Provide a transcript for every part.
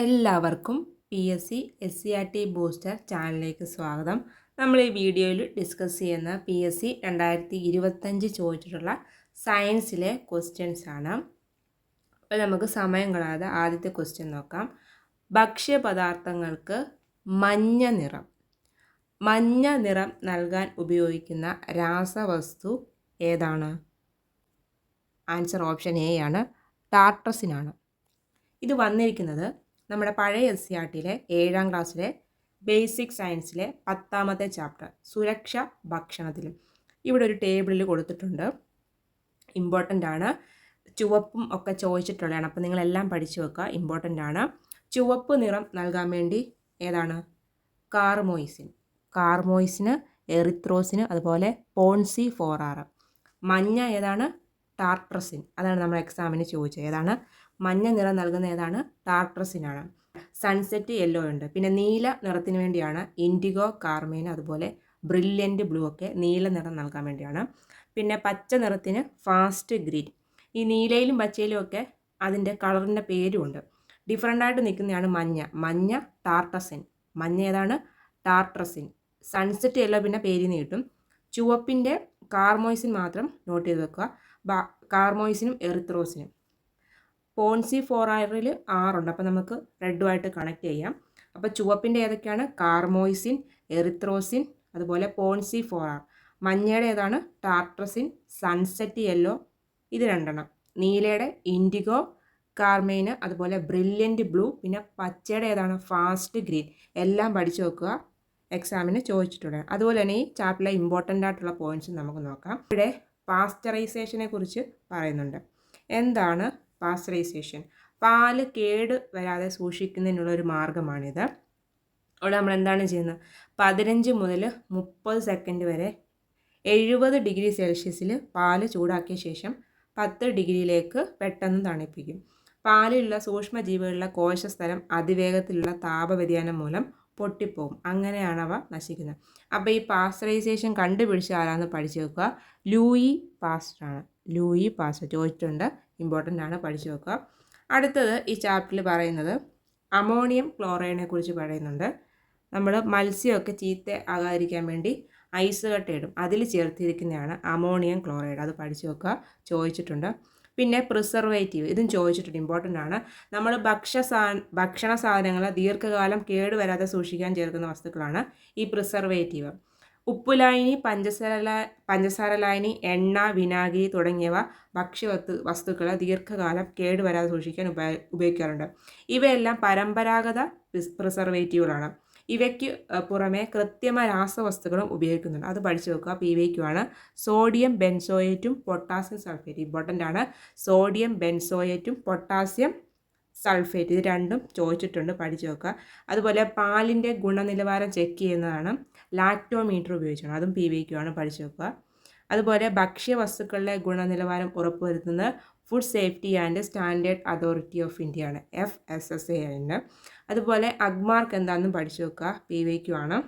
എല്ലാവർക്കും P S C S C R T booster ചാനലിലേക്ക് സ്വാഗതം. നമ്മൾ ഈ വീഡിയോയിൽ ഡിസ്കസ് ചെയ്യുന്ന പി എസ് സി രണ്ടായിരത്തി ഇരുപത്തഞ്ച് ചോദിച്ചിട്ടുള്ള സയൻസിലെ ക്വസ്റ്റ്യൻസ് ആണ്. അപ്പോൾ നമുക്ക് സമയം കളയാതെ ആദ്യത്തെ ക്വസ്റ്റ്യൻ നോക്കാം. ഭക്ഷ്യപദാർത്ഥങ്ങൾക്ക് മഞ്ഞ നിറം. മഞ്ഞ നിറം നൽകാൻ ഉപയോഗിക്കുന്ന രാസവസ്തു ഏതാണ്? ആൻസർ ഓപ്ഷൻ എ ആണ്. ടാർട്ടസിനാണ് ഇത് വന്നിരിക്കുന്നത് നമ്മുടെ പഴയ എസ് സി ആർ ടിയിലെ ഏഴാം ക്ലാസ്സിലെ ബേസിക് സയൻസിലെ പത്താമത്തെ ചാപ്റ്റർ സുരക്ഷ ഭക്ഷണത്തിലും ഇവിടെ ഒരു ടേബിളിൽ കൊടുത്തിട്ടുണ്ട്. ഇമ്പോർട്ടന്റ് ആണ്. ചുവപ്പും ഒക്കെ ചോദിച്ചിട്ടുള്ളതാണ്. അപ്പോൾ നിങ്ങളെല്ലാം പഠിച്ചു വെക്കുക. ഇമ്പോർട്ടന്റ് ആണ്. ചുവപ്പ് നിറം നൽകാൻ വേണ്ടി ഏതാണ്? കാർമോയിസിൻ. കാർമോയിസിന് എറിത്രോസിന് അതുപോലെ പോൺസി ആർ. മഞ്ഞ ഏതാണ്? ടാർട്രസിൻ. അതാണ് നമ്മൾ എക്സാമിന് ചോദിച്ചത്. ഏതാണ്? മഞ്ഞ നിറം നൽകുന്ന ഏതാണ്? ടാർട്രസിനാണ് സൺസെറ്റ് യെല്ലോ ഉണ്ട്. പിന്നെ നീല നിറത്തിന് വേണ്ടിയാണ് ഇൻഡിഗോ കാർമീൻ അതുപോലെ ബ്രില്യന്റ് ബ്ലൂ ഒക്കെ നീല നിറം നൽകാൻ വേണ്ടിയാണ്. പിന്നെ പച്ച നിറത്തിന് ഫാസ്റ്റ് ഗ്രീൻ ഈ നീലയിലും പച്ചയിലും ഒക്കെ അതിന്റെ കളറിന്റെ പേരുമുണ്ട് ഡിഫറെന്റായിട്ട് നിൽക്കുന്നതാണ് മഞ്ഞ. മഞ്ഞ ടാർട്ടസിൻ മഞ്ഞ ഏതാണ്? ടാർട്രസിൻ സൺസെറ്റ് യെല്ലോ പിന്നെ പേരിൽ നിന്ന് കിട്ടും. ചുവപ്പിന്റെ കാർമോയിസിൻ മാത്രം നോട്ട് ചെയ്ത് വെക്കുക. കാർമോയ്സിനും എറിത്രോസിനും പോൺസി ഫോർ ആറിൽ ആറുണ്ട്. അപ്പോൾ നമുക്ക് റെഡുമായിട്ട് കണക്ട് ചെയ്യാം. അപ്പോൾ ചുവപ്പിന്റെ ഏതൊക്കെയാണ്? കാർമോയിസിൻ എറിത്രോസിൻ അതുപോലെ പോൺസി ഫോർ ആർ മഞ്ഞയുടെ ഏതാണ്? Tartrazine sunset yellow. ഇത് രണ്ടെണ്ണം. നീലയുടെ ഇൻഡിഗോ കാർമൈന് അതുപോലെ ബ്രില്യന്റ് ബ്ലൂ പിന്നെ പച്ചയുടെ ഏതാണ്? Fast green. എല്ലാം പഠിച്ചു വെക്കുക എക്സാമിന് ചോദിച്ചിട്ടുണ്ട്. അതുപോലെ തന്നെ ഈ ചാപ്റ്ററിലെ ഇമ്പോർട്ടന്റ് ആയിട്ടുള്ള പോയിന്റ്സ് നമുക്ക് നോക്കാം. ഇവിടെ പാസ്ചറൈസേഷനെ കുറിച്ച് പറയുന്നുണ്ട്. എന്താണ് പാസ്ചറൈസേഷൻ. പാൽ കേട് വരാതെ സൂക്ഷിക്കുന്നതിനുള്ള ഒരു മാർഗമാണിത് അവിടെ നമ്മൾ എന്താണ് ചെയ്യുന്നത്? പതിനഞ്ച് മുതൽ മുപ്പത് സെക്കൻഡ് വരെ എഴുപത് ഡിഗ്രി സെൽഷ്യസിൽ പാൽ ചൂടാക്കിയ ശേഷം പത്ത് ഡിഗ്രിയിലേക്ക് പെട്ടെന്ന് തണുപ്പിക്കും. പാലിലുള്ള സൂക്ഷ്മജീവികളുടെ കോശസ്ഥലം അതിവേഗത്തിലുള്ള താപവ്യതിയാനം മൂലം പൊട്ടിപ്പോകും. അങ്ങനെയാണ് അവ നശിക്കുന്നത്. അപ്പോൾ ഈ പാസ്റ്ററൈസേഷൻ കണ്ടുപിടിച്ച ആരാന്ന് പഠിച്ചു വെക്കുക ലൂയി പാസ്റ്ററാണ്. Louis Pasteur. ചോദിച്ചിട്ടുണ്ട്. ഇമ്പോർട്ടന്റ് ആണ് പഠിച്ചു വെക്കുക. അടുത്തത് ഈ ചാപ്റ്ററിൽ പറയുന്നത് അമോണിയം ക്ലോറൈഡിനെ കുറിച്ച് പറയുന്നുണ്ട്. നമ്മൾ മത്സ്യമൊക്കെ ചീത്ത ആകാതിരിക്കാൻ വേണ്ടി ഐസ് കട്ടയിടും അതിൽ ചേർത്തിരിക്കുന്നതാണ് അമോണിയം ക്ലോറൈഡ് അത് പഠിച്ചു വെക്കുക. ചോദിച്ചിട്ടുണ്ട്. പിന്നെ പ്രിസർവേറ്റീവ് ഇതും ചോദിച്ചിട്ടുണ്ട്. ഇമ്പോർട്ടന്റ് ആണ്. നമ്മൾ ഭക്ഷ്യ സാ ഭക്ഷണ സാധനങ്ങൾ ദീർഘകാലം കേടുവരാതെ സൂക്ഷിക്കാൻ ചേർക്കുന്ന വസ്തുക്കളാണ് ഈ പ്രിസർവേറ്റീവ് ഉപ്പുലായനി പഞ്ചസാര പഞ്ചസാര ലായനി എണ്ണ വിനാഗിരി തുടങ്ങിയവ ഭക്ഷ്യവസ്തു വസ്തുക്കളെ ദീർഘകാലം കേടുവരാതെ സൂക്ഷിക്കാൻ ഉപ ഉപയോഗിക്കാറുണ്ട്. ഇവയെല്ലാം പരമ്പരാഗത പ്രിസർവേറ്റീവുകളാണ്. ഇവയ്ക്ക് പുറമെ കൃത്യമ രാസവസ്തുക്കളും ഉപയോഗിക്കുന്നുണ്ട്. അത് പഠിച്ചു വെക്കുക. പി ഇവയ്ക്കുമാണ് സോഡിയം ബെൻസോയേറ്റും പൊട്ടാസ്യം സൾഫേറ്റ്. ഇമ്പോർട്ടന്റ് ആണ്. സോഡിയം ബെൻസോയേറ്റും പൊട്ടാസ്യം സൾഫേറ്റ് ഇത് രണ്ടും ചോദിച്ചിട്ടുണ്ട് പഠിച്ചു വെക്കുക അതുപോലെ പാലിന്റെ ഗുണനിലവാരം ചെക്ക് ചെയ്യുന്നതാണ് ലാക്ടോമീറ്റർ ഉപയോഗിച്ചാണ്. അതും പി വി ആണ് പഠിച്ചു വെക്കുക അതുപോലെ ഭക്ഷ്യവസ്തുക്കളുടെ ഗുണനിലവാരം ഉറപ്പുവരുത്തുന്നത് food safety and standard authority of India ആണ്. എഫ് എസ് എസ് എ ആണ് അതുപോലെ അഗ്മാർക്ക് എന്താണെന്നും പഠിച്ചു വെക്കുക പി വി ആണ്.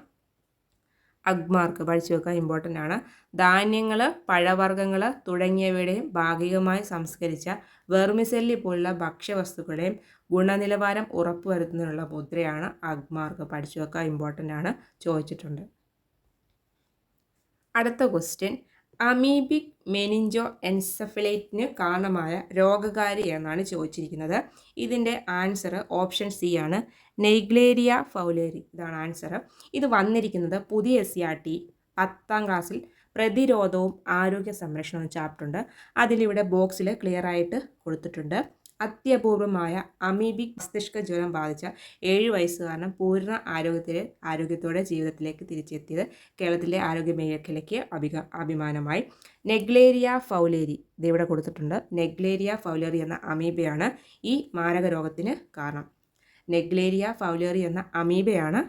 അഗ്മാർക്ക് പഠിച്ചു വെക്കാൻ ഇമ്പോർട്ടന്റ് ആണ്. ധാന്യങ്ങൾ പഴവർഗങ്ങൾ തുടങ്ങിയവയുടെയും ഭാഗികമായി സംസ്കരിച്ച വെർമിസെല്ലി പോലുള്ള ഭക്ഷ്യവസ്തുക്കളുടെയും ഗുണനിലവാരം ഉറപ്പുവരുത്തുന്നതിനുള്ള മുദ്രയാണ് അഗ്മാർക്ക് പഠിച്ചു വെക്കാൻ ഇമ്പോർട്ടന്റ് ആണ് ചോദിച്ചിട്ടുണ്ട്. അടുത്ത ക്വസ്റ്റ്യൻ അമീബിക് മെനിഞ്ചോ എൻസഫിലേറ്റിന് കാരണമായ രോഗകാരി എന്നാണ് ചോദിച്ചിരിക്കുന്നത്. ഇതിന്റെ ആൻസർ ഓപ്ഷൻ സി ആണ്. Naegleria fowleri. ഇതാണ് ആൻസർ ഇത് വന്നിരിക്കുന്നത് പുതിയ എസ് സി ആർ ടി പത്താം ക്ലാസ്സിൽ പ്രതിരോധവും ആരോഗ്യ സംരക്ഷണവും ചാപ്റ്റർ ഉണ്ട് അതിലിവിടെ ബോക്സിൽ ക്ലിയർ ആയിട്ട് കൊടുത്തിട്ടുണ്ട്. അത്യപൂർവമായ അമീബിക് മസ്തിഷ്ക ജ്വരം ബാധിച്ച ഏഴ് വയസ്സുകാരനും പൂർണ ആരോഗ്യത്തിൽ ആരോഗ്യത്തോടെ ജീവിതത്തിലേക്ക് തിരിച്ചെത്തിയത് കേരളത്തിലെ ആരോഗ്യ മേഖലയ്ക്ക് അഭിക അഭിമാനമായി. നെഗ്ലേരിയ ഫൗലേരി ഇതിവിടെ കൊടുത്തിട്ടുണ്ട്. നെഗ്ലേരിയ ഫൗലേറി എന്ന അമീബയാണ് ഈ മാരക രോഗത്തിന് കാരണം. നെഗ്ലേരിയ ഫൗലേറി എന്ന അമീബയാണ്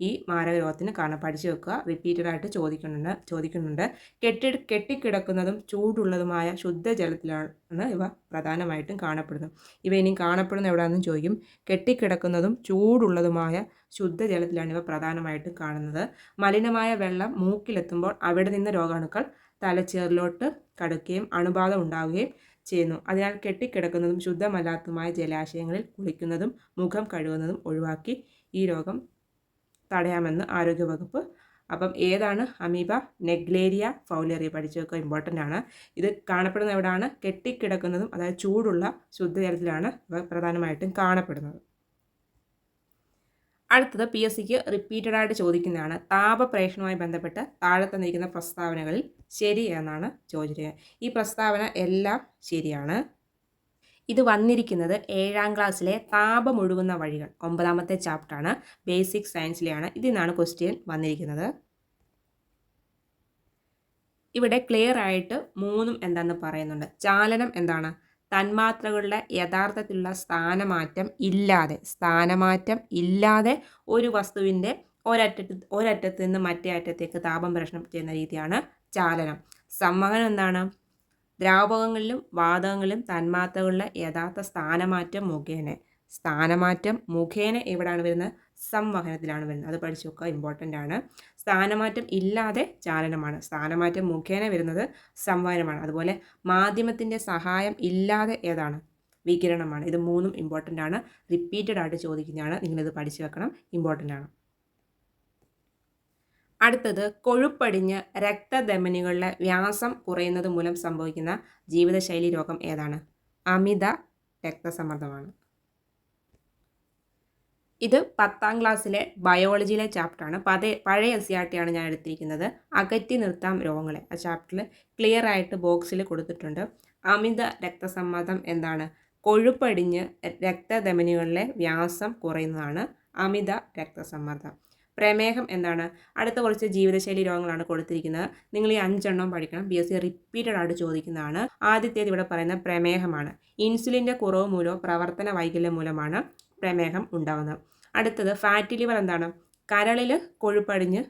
ഈ മാരകരോഗത്തിന് കാരണം. പഠിച്ചു വെക്കുക. റിപ്പീറ്റഡായിട്ട് ചോദിക്കുന്നുണ്ട് ചോദിക്കുന്നുണ്ട്. കെട്ടി കെട്ടിക്കിടക്കുന്നതും ചൂടുള്ളതുമായ ശുദ്ധജലത്തിലാണ് ഇവ പ്രധാനമായിട്ടും കാണപ്പെടുന്നത്. ഇവ ഇനി കാണപ്പെടുന്ന എവിടെയാണെന്ന് ചോദിക്കും. കെട്ടിക്കിടക്കുന്നതും ചൂടുള്ളതുമായ ശുദ്ധജലത്തിലാണ് ഇവ പ്രധാനമായിട്ടും കാണുന്നത്. മലിനമായ വെള്ളം മൂക്കിലെത്തുമ്പോൾ അവിടെ നിന്ന് രോഗാണുക്കൾ തലച്ചേറിലോട്ട് കടക്കുകയും അണുബാധ ഉണ്ടാവുകയും ചെയ്യുന്നു. അതിനാൽ കെട്ടിക്കിടക്കുന്നതും ശുദ്ധമല്ലാത്തതുമായ ജലാശയങ്ങളിൽ കുളിക്കുന്നതും മുഖം കഴുകുന്നതും ഒഴിവാക്കി ഈ രോഗം തടയാമെന്ന് ആരോഗ്യവകുപ്പ്. അപ്പം ഏതാണ് അമീബ നെഗ്ലേരിയ ഫൗലേറിയ പഠിച്ചു വെക്കുക ഇമ്പോർട്ടന്റ് ആണ്. ഇത് കാണപ്പെടുന്ന എവിടെയാണ് കെട്ടിക്കിടക്കുന്നതും അതായത് ചൂടുള്ള ശുദ്ധജലത്തിലാണ് ഇവ പ്രധാനമായിട്ടും കാണപ്പെടുന്നത്. അടുത്തത് പി എസ് സിക്ക് റിപ്പീറ്റഡ് ആയിട്ട് ചോദിക്കുന്നതാണ്. താപപ്രേഷണവുമായി ബന്ധപ്പെട്ട് താഴെ തന്നിരിക്കുന്ന പ്രസ്താവനകളിൽ ശരി എന്നാണ് ചോദിച്ചിരിക്കുന്നത്. ഈ പ്രസ്താവന എല്ലാം ശരിയാണ്. ഇത് വന്നിരിക്കുന്നത് ഏഴാം ക്ലാസ്സിലെ താപമൊഴുകുന്ന വഴികൾ. ഒമ്പതാമത്തെ ചാപ്റ്ററാണ് ബേസിക് സയൻസിലെയാണ് ഇതിൽ നിന്നാണ് ക്വസ്റ്റ്യൻ വന്നിരിക്കുന്നത്. ഇവിടെ ക്ലിയർ ആയിട്ട് മൂന്നും എന്താണെന്ന് പറയുന്നുണ്ട്. ചാലനം എന്താണ്? തന്മാത്രകളുടെ യഥാർത്ഥത്തിലുള്ള സ്ഥാനമാറ്റം ഇല്ലാതെ സ്ഥാനമാറ്റം ഇല്ലാതെ ഒരു വസ്തുവിന്റെ ഒരറ്റത്ത് ഒരറ്റത്ത് നിന്ന് മറ്റേ അറ്റത്തേക്ക് താപം പ്രശ്നം ചെയ്യുന്ന രീതിയാണ് ചാലനം. സംവഹനം എന്താണ്? ദ്രാവകങ്ങളിലും വാതകങ്ങളിലും തന്മാത്രകളുടെ യഥാർത്ഥ സ്ഥാനമാറ്റം മുഖേന. സ്ഥാനമാറ്റം മുഖേന എവിടെയാണ് വരുന്നത്? സംവഹനത്തിലാണ് വരുന്നത്. അത് പഠിച്ചു നോക്കുക. ഇമ്പോർട്ടന്റ് ആണ്. സ്ഥാനമാറ്റം ഇല്ലാതെ ചാലനമാണ്. സ്ഥാനമാറ്റം മുഖേന വരുന്നത് സംവഹനമാണ്. അതുപോലെ മാധ്യമത്തിന്റെ സഹായം ഇല്ലാതെ ഏതാണ്? വികിരണമാണ്. ഇത് മൂന്നും ഇമ്പോർട്ടന്റ് ആണ്. റിപ്പീറ്റഡ് ആയിട്ട് ചോദിക്കുന്നതാണ്. നിങ്ങളിത് പഠിച്ചു വെക്കണം. ഇമ്പോർട്ടന്റ് ആണ്. അടുത്തത് കൊഴുപ്പടിഞ്ഞ് രക്തധമനികളുടെ വ്യാസം കുറയുന്നത് മൂലം സംഭവിക്കുന്ന ജീവിതശൈലി രോഗം ഏതാണ്? അമിത രക്തസമ്മർദ്ദമാണ്. ഇത് പത്താം ക്ലാസ്സിലെ ബയോളജിയിലെ ചാപ്റ്ററാണ്. പതേ പഴയ എസ് സി ആർ ടി ആണ് ഞാൻ എടുത്തിരിക്കുന്നത്. അകറ്റി നിർത്താം രോഗങ്ങളെ. ആ ചാപ്റ്ററിൽ ക്ലിയർ ആയിട്ട് ബോക്സിൽ കൊടുത്തിട്ടുണ്ട്. അമിത രക്തസമ്മർദ്ദം എന്താണ്? കൊഴുപ്പടിഞ്ഞ് രക്തധമനികളിലെ വ്യാസം കുറയുന്നതാണ് അമിത രക്തസമ്മർദ്ദം. പ്രമേഹം എന്താണ്? അടുത്ത കുറച്ച് ജീവിതശൈലി രോഗങ്ങളാണ് കൊടുത്തിരിക്കുന്നത്. നിങ്ങൾ ഈ അഞ്ചെണ്ണം പഠിക്കണം. ബി എസ് സി റിപ്പീറ്റഡ് ആയിട്ട് ചോദിക്കുന്നതാണ്. ആദ്യത്തേത് ഇവിടെ പറയുന്ന പ്രമേഹമാണ്. ഇൻസുലിന്റെ കുറവ് മൂലമോ പ്രവർത്തന വൈകല്യം മൂലമാണ് പ്രമേഹം ഉണ്ടാകുന്നത് അടുത്തത് ഫാറ്റി ലിവർ എന്താണ്? കരളിൽ കൊഴുപ്പടിഞ്ഞ്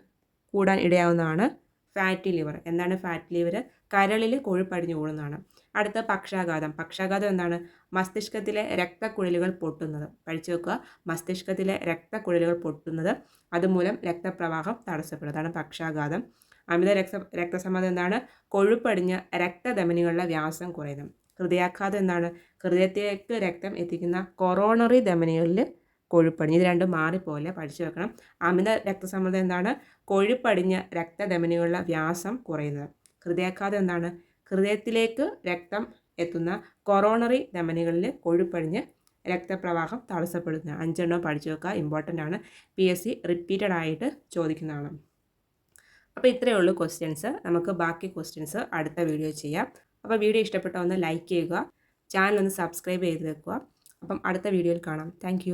കൂടാൻ ഇടയാവുന്നതാണ് ഫാറ്റി ലിവർ എന്താണ് ഫാറ്റി ലിവർ കരളിൽ കൊഴുപ്പടിഞ്ഞ് കൂടുന്നതാണ്. അടുത്ത പക്ഷാഘാതം. പക്ഷാഘാതം എന്താണ്? മസ്തിഷ്കത്തിലെ രക്തക്കുഴലുകൾ പൊട്ടുന്നത്. പഠിച്ചു വെക്കുക. മസ്തിഷ്കത്തിലെ രക്തക്കുഴലുകൾ പൊട്ടുന്നത് അതുമൂലം രക്തപ്രവാഹം തടസ്സപ്പെടുന്നു അതാണ് പക്ഷാഘാതം. അമിത രക്ത രക്തസമ്മതം എന്താണ്? കൊഴുപ്പടിഞ്ഞ് രക്തധമനികളുടെ വ്യാസം കുറയുന്നത് ഹൃദയാഘാതം എന്താണ് ഹൃദയത്തിലേക്ക് രക്തം എത്തിക്കുന്ന കൊറോണറി ധമനികളിൽ കൊഴുപ്പടിഞ്ഞ് ഇത് രണ്ടും മാറിപ്പോലെ പഠിച്ചു വെക്കണം. അമിത രക്തസമ്മർദ്ദം എന്താണ്? കൊഴുപ്പടിഞ്ഞ രക്തധമനികളുടെ വ്യാസം കുറയുന്നത്. ഹൃദയാഘാതം എന്താണ് ഹൃദയത്തിലേക്ക് രക്തം എത്തുന്ന കൊറോണറി ധമനികളിൽ കൊഴുപ്പടിഞ്ഞ് രക്തപ്രവാഹം തടസ്സപ്പെടുന്ന അഞ്ചെണ്ണം പഠിച്ചു വെക്കുക. ഇമ്പോർട്ടന്റ് ആണ്. പി എസ് സി റിപ്പീറ്റഡ് ആയിട്ട് ചോദിക്കുന്നതാണ്. അപ്പോൾ ഇത്രയേ ഉള്ളൂ ക്വസ്റ്റ്യൻസ് നമുക്ക് ബാക്കി ക്വസ്റ്റ്യൻസ് അടുത്ത വീഡിയോ ചെയ്യാം. അപ്പോൾ വീഡിയോ ഇഷ്ടപ്പെട്ടോ ഒന്ന് ലൈക്ക് ചെയ്യുക. ചാനൽ ഒന്ന് സബ്സ്ക്രൈബ് ചെയ്ത് വെക്കുക. അപ്പം അടുത്ത വീഡിയോയിൽ കാണാം. താങ്ക്